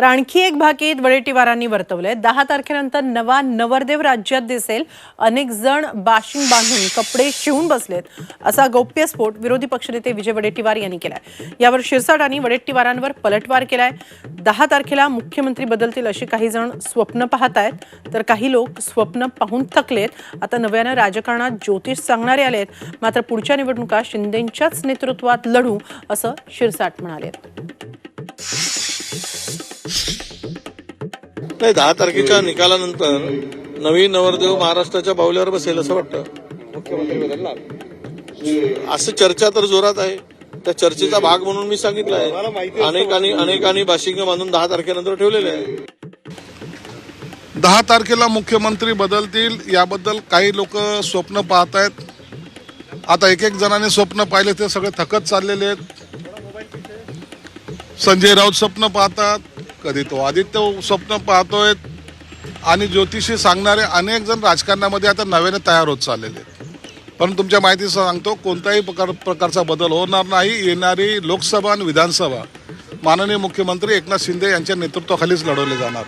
तर आणखी एक भाकीत वडेट्टीवारांनी वर्तवलंय. दहा तारखेनंतर नवा नवरदेव राज्यात दिसेल. अनेक जण बाशिंग बांधून कपडे शिवून बसलेत. असा गौप्यस्फोट विरोधी पक्षनेते विजय वडेट्टीवार यांनी केलाय. यावर शिरसाट आणि वडेट्टीवारांवर पलटवार केलाय. दहा तारखेला मुख्यमंत्री बदलतील अशी काही जण स्वप्न पाहत आहेत तर काही लोक स्वप्न पाहून थकलेत. आता नव्यानं राजकारणात ज्योतिष सांगणारे आलेत. मात्र पुढच्या निवडणुका शिंदेंच्याच नेतृत्वात लढू असं शिरसाट म्हणाले. नाही दहा तारखेच्या निकालानंतर नवीन नवरदेव महाराष्ट्राच्या बावल्यावर बसेल असं वाटतं. असं चर्चा तर जोरात आहे. त्या चर्चेचा भाग म्हणून मी सांगितलं आहे. अनेकांनी अनेकांनी बाशिंग बांधून दहा तारखेनंतर ठेवलेले आहे. दहा तारखेला मुख्यमंत्री बदलतील याबद्दल काही लोक स्वप्न पाहत आहेत. आता एक एक जणांनी स्वप्न पाहिले ते सगळे थकत चाललेले आहेत. संजय राऊत स्वप्न पाहतात कधी तो आदित्य स्वप्न पाहतोय. आणि ज्योतिषी सांगणारे अनेक जण राजकारणामध्ये आता नव्याने तयार होत चाललेले आहेत. पण तुमच्या माहितीचं सांगतो कोणत्याही प्रकार प्रकारचा बदल होणार नाही. येणारी लोकसभा आणि विधानसभा माननीय मुख्यमंत्री एकनाथ शिंदे यांच्या नेतृत्वाखालीच लढवले जाणार